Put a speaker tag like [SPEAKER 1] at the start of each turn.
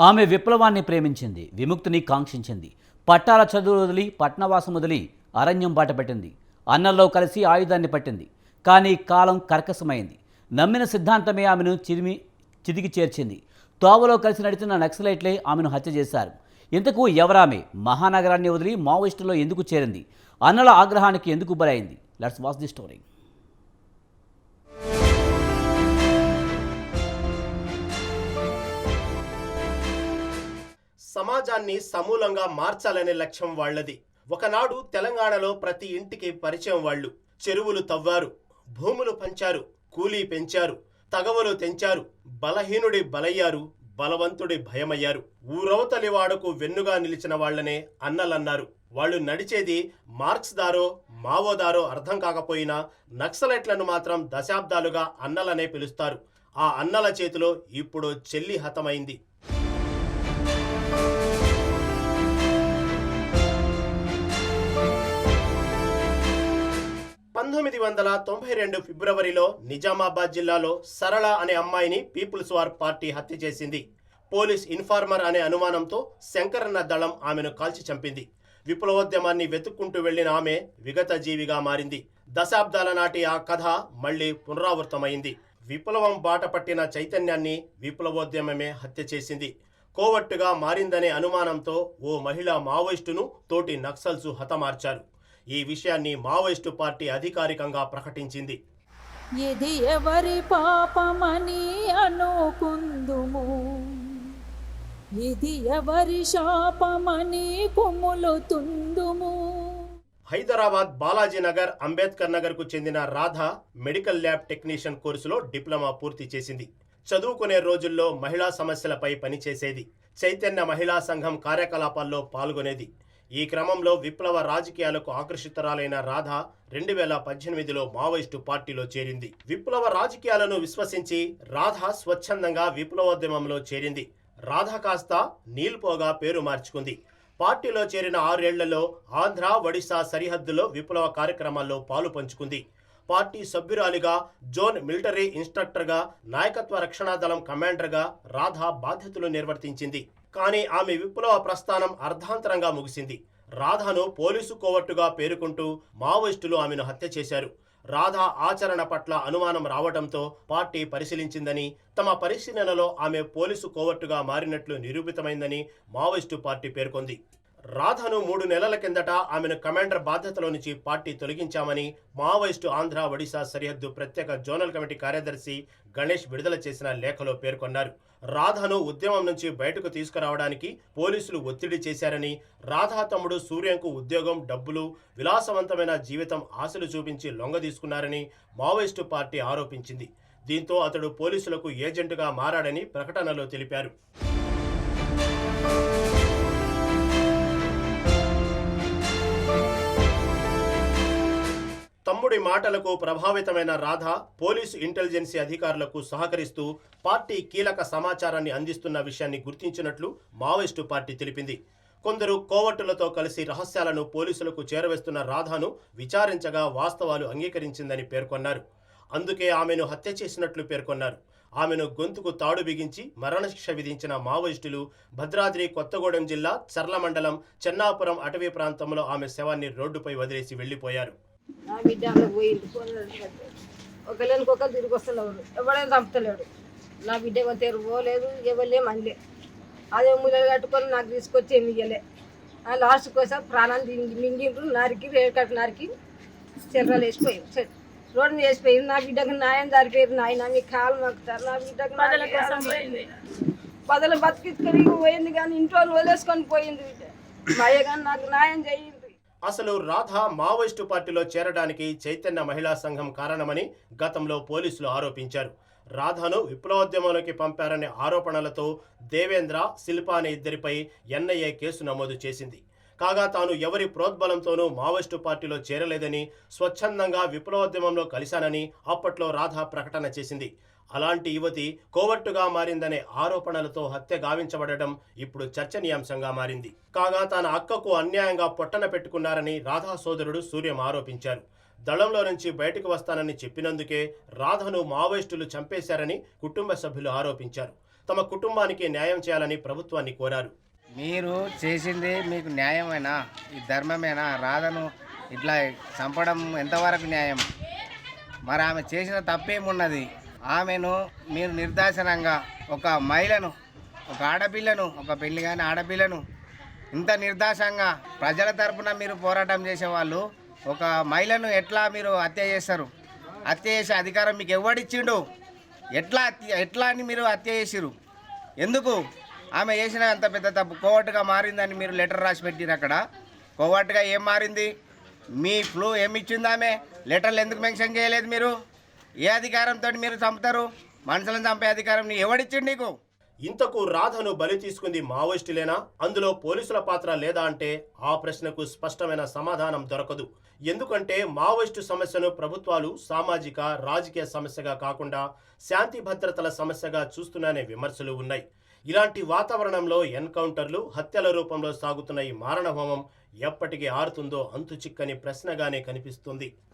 [SPEAKER 1] ఆమె విప్లవాన్ని ప్రేమించింది విముక్తిని కాంక్షించింది. పట్టాల చదువు వదిలి పట్నవాసం వదిలి అరణ్యం బాట పెట్టింది. అన్నల్లో కలిసి ఆయుధాన్ని పట్టింది. కానీ కాలం కర్కశమైంది. నమ్మిన సిద్ధాంతమే ఆమెను చిరిమి చితికి చేర్చింది. తోవలో కలిసి నడిచిన నక్సలైట్లే ఆమెను హత్య చేశారు. ఇంతకు ఎవరామె? మహానగరాన్ని వదిలి మావోయిస్టులో ఎందుకు చేరింది? అన్నల ఆగ్రహానికి ఎందుకు బలైంది? Let's watch the story.
[SPEAKER 2] సమాజాన్ని సమూలంగా మార్చాలనే లక్ష్యం వాళ్ళది. ఒకనాడు తెలంగాణలో ప్రతి ఇంటికి పరిచయం వాళ్ళు. చెరువులు తవ్వారు భూములు పంచారు కూలీ పెంచారు తగవలు తెంచారు బలహీనుడి బలయ్యారు బలవంతుడి భయమయ్యారు. ఊరవతలి వాడకు వెన్నుగా నిలిచిన వాళ్ళనే అన్నలన్నారు. వాళ్ళు నడిచేది మార్క్స్ దారో మావోదారో అర్థం కాకపోయినా నక్సలైట్లను మాత్రం దశాబ్దాలుగా అన్నలనే పిలుస్తారు. ఆ అన్నల చేతిలో ఇప్పుడు చెల్లి హతమైంది. పంతొమ్మిది వందల తొంభై రెండు ఫిబ్రవరిలో నిజామాబాద్ జిల్లాలో సరళ అనే అమ్మాయిని పీపుల్స్ వార్ పార్టీ హత్య చేసింది. పోలీస్ ఇన్ఫార్మర్ అనే అనుమానంతో శంకరన్న దళం ఆమెను కాల్చి చంపింది. విప్లవోద్యమాన్ని వెతుక్కుంటూ వెళ్ళిన ఆమె విగత జీవిగా మారింది. దశాబ్దాల నాటి ఆ కథ మళ్ళీ పునరావృతమైంది. విప్లవం బాట పట్టిన చైతన్యాన్ని విప్లవోద్యమమే హత్య చేసింది. కోవట్టుగా మారిందనే అనుమానంతో ఓ మహిళా మావోయిస్టును తోటి నక్సల్స్ హతమార్చారు. ఈ విషయాన్ని మావోయిస్టు పార్టీ అధికారికంగా ప్రకటించింది.
[SPEAKER 3] ఇది ఎవరి పాపమని అనుకుందుము? ఇది ఎవరి శాపమని కుమ్ములుతుందుము
[SPEAKER 2] హైదరాబాద్ బాలాజీ నగర్ అంబేద్కర్ నగర్కు చెందిన రాధ మెడికల్ ల్యాబ్ టెక్నీషియన్ కోర్సులో డిప్లొమా పూర్తి చేసింది. చదువుకునే రోజుల్లో మహిళా సమస్యలపై పనిచేసేది. చైతన్య మహిళా సంఘం కార్యకలాపాల్లో పాల్గొనేది. ఈ క్రమంలో విప్లవ రాజకీయాలకు ఆకర్షితురాలైన రాధ రెండు వేల పద్దెనిమిదిలో మావోయిస్టు పార్టీలో చేరింది. విప్లవ రాజకీయాలను విశ్వసించి రాధ స్వచ్ఛందంగా విప్లవోద్యమంలో చేరింది. రాధ కాస్త నీల్పోగా పేరు మార్చుకుంది. పార్టీలో చేరిన ఆరేళ్ళలో ఆంధ్ర ఒడిశా సరిహద్దులో విప్లవ కార్యక్రమాల్లో పాలు పంచుకుంది. పార్టీ సభ్యురాలిగా జోన్ మిలిటరీ ఇన్స్ట్రక్టర్గా నాయకత్వ రక్షణ దళం కమాండర్గా రాధా బాధ్యతలు నిర్వర్తించింది. కానీ ఆమె విప్లవ ప్రస్థానం అర్ధాంతరంగా ముగిసింది. రాధాను పోలీసు కోవట్టుగా పేర్కొంటూ మావోయిస్టులు ఆమెను హత్య చేశారు. రాధా ఆచరణ పట్ల అనుమానం రావడంతో పార్టీ పరిశీలించిందని తమ పరిశీలనలో ఆమె పోలీసు కోవట్టుగా మారినట్లు నిరూపితమైందని మావోయిస్టు పార్టీ పేర్కొంది. రాధను మూడు నెలల కిందట ఆమెను కమాండర్ బాధ్యతలో నుంచి పార్టీ తొలగించామని మావోయిస్టు ఆంధ్ర ఒడిశా సరిహద్దు ప్రత్యేక జోనల్ కమిటీ కార్యదర్శి గణేష్ విడుదల చేసిన లేఖలో పేర్కొన్నారు. రాధను ఉద్యమం నుంచి బయటకు తీసుకురావడానికి పోలీసులు ఒత్తిడి చేశారని రాధా తమ్ముడు సూర్యంకు ఉద్యోగం డబ్బులు విలాసవంతమైన జీవితం ఆశలు చూపించి లొంగదీసుకున్నారని మావోయిస్టు పార్టీ ఆరోపించింది. దీంతో అతడు పోలీసులకు ఏజెంటుగా మారాడని ప్రకటనలో తెలిపారు. తమ్ముడి మాటలకు ప్రభావితమైన రాధ పోలీసు ఇంటెలిజెన్సీ అధికారులకు సహకరిస్తూ పార్టీ కీలక సమాచారాన్ని అందిస్తున్న విషయాన్ని గుర్తించినట్లు మావోయిస్టు పార్టీ తెలిపింది. కొందరు కోవట్టులతో కలిసి రహస్యాలను పోలీసులకు చేరవేస్తున్న రాధాను విచారించగా వాస్తవాలు అంగీకరించిందని పేర్కొన్నారు. అందుకే ఆమెను హత్య చేసినట్లు పేర్కొన్నారు. ఆమెను గొంతుకు తాడు బిగించి మరణశిక్ష విధించిన మావోయిస్టులు భద్రాద్రి కొత్తగూడెం జిల్లా చర్ల మండలం చెన్నాపురం అటవీ ప్రాంతంలో ఆమె శవాన్ని రోడ్డుపై వదిలేసి వెళ్ళిపోయారు
[SPEAKER 4] నా బిడ్డ అలా పోయింది ఒకళ్ళనికి ఒకరు తిరిగి వస్తున్నారు ఎవడైనా చంపుతలేడు. నా బిడ్డ ఎవరు తెరు పోలేదు ఎవరులే మనలే అదే ముళ్ళు కట్టుకొని నాకు తీసుకొచ్చి ఏమి ఇయ్యలే. ఆ లాస్ట్ కోసం ప్రాణాలు దింగి మింగిండ్రు. నరికి రేటు కట్టు నరికి చెర్రలు వేసిపోయి రోడ్డు మీద వేసిపోయి నా బిడ్డకు న్యాయం జరిపోయారు నాయన. మీ కాలు మొక్కుతారు నా బిడ్డకు పదలు బతికించుకొని పోయింది కానీ ఇంట్లో వదిలేసుకొని పోయింది బిడ్డ. మా అయ్య కానీ నాకు న్యాయం చేయండి
[SPEAKER 2] అసలు రాధ మావోయిస్టు పార్టీలో చేరడానికి చైతన్య మహిళా సంఘం కారణమని గతంలో పోలీసులు ఆరోపించారు. రాధను విప్లవోద్యమంలోకి పంపారనే ఆరోపణలతో దేవేంద్ర శిల్ప అనే ఇద్దరిపై ఎన్ఐఏ కేసు నమోదు చేసింది. కాగా తాను ఎవరి ప్రోద్బలంతోనూ మావోయిస్టు పార్టీలో చేరలేదని స్వచ్ఛందంగా విప్లవోద్యమంలో కలిశానని అప్పట్లో రాధ ప్రకటన చేసింది. అలాంటి యువతి కోవట్టుగా మారిందనే ఆరోపణలతో హత్య గావించబడటం ఇప్పుడు చర్చనీయాంశంగా మారింది. కాగా తన అక్కకు అన్యాయంగా పొట్టన పెట్టుకున్నారని రాధా సోదరుడు సూర్యం ఆరోపించారు. దళంలో నుంచి బయటకు వస్తానని చెప్పినందుకే రాధను మావోయిస్టులు చంపేశారని కుటుంబ సభ్యులు ఆరోపించారు. తమ కుటుంబానికి న్యాయం చేయాలని ప్రభుత్వాన్ని కోరారు.
[SPEAKER 5] మీరు చేసింది మీకు న్యాయమేనా? ఈ ధర్మమేనా? రాధను ఇట్లా చంపడం ఎంతవరకు న్యాయం? మరి ఆమె చేసిన తప్పేమున్నది? ఆమెను మీరు నిర్దాసనంగా ఒక మహిళను ఒక ఆడపిల్లను ఒక పెళ్ళి కాని ఆడపిల్లను ఇంత నిర్దాసంగా ప్రజల తరపున మీరు పోరాటం చేసేవాళ్ళు ఒక మహిళను ఎట్లా మీరు హత్య చేస్తారు? హత్య చేసే అధికారం మీకు ఎవడిచ్చిండు? ఎట్లా హత్య- ఎట్లా అని మీరు హత్య చేసిరు ఎందుకు? ఆమె చేసిన అంత పెద్ద తప్పు కోవట్టుగా మారిందని మీరు లెటర్ రాసి పెట్టిరు అక్కడ. కోవట్టుగా ఏం మారింది? మీ ఫ్లూ ఏమి ఇచ్చింది ఆమె? లెటర్లు ఎందుకు మెన్షన్ చేయలేదు మీరు? ఏ అధికారంతో మీరు చంపుతారు? మనుషులను చంపే అధికారం నీ ఎవడిచ్చిండు నీకు?
[SPEAKER 2] ఇంతకు రాధను బలి తీసుకుంది మావోయిస్టులేనా? అందులో పోలీసుల పాత్ర లేదా అంటే ఆ ప్రశ్నకు స్పష్టమైన సమాధానం దొరకదు. ఎందుకంటే మావోయిస్టు సమస్యను ప్రభుత్వాలు సామాజిక రాజకీయ సమస్యగా కాకుండా శాంతి భద్రతల సమస్యగా చూస్తున్నానే విమర్శలు ఉన్నాయి. ఇలాంటి వాతావరణంలో ఎన్కౌంటర్లు హత్యల రూపంలో సాగుతున్న ఈ మారణహోమం ఎప్పటికీ ఆరుతుందో అంతు చిక్కని ప్రశ్నగానే కనిపిస్తుంది.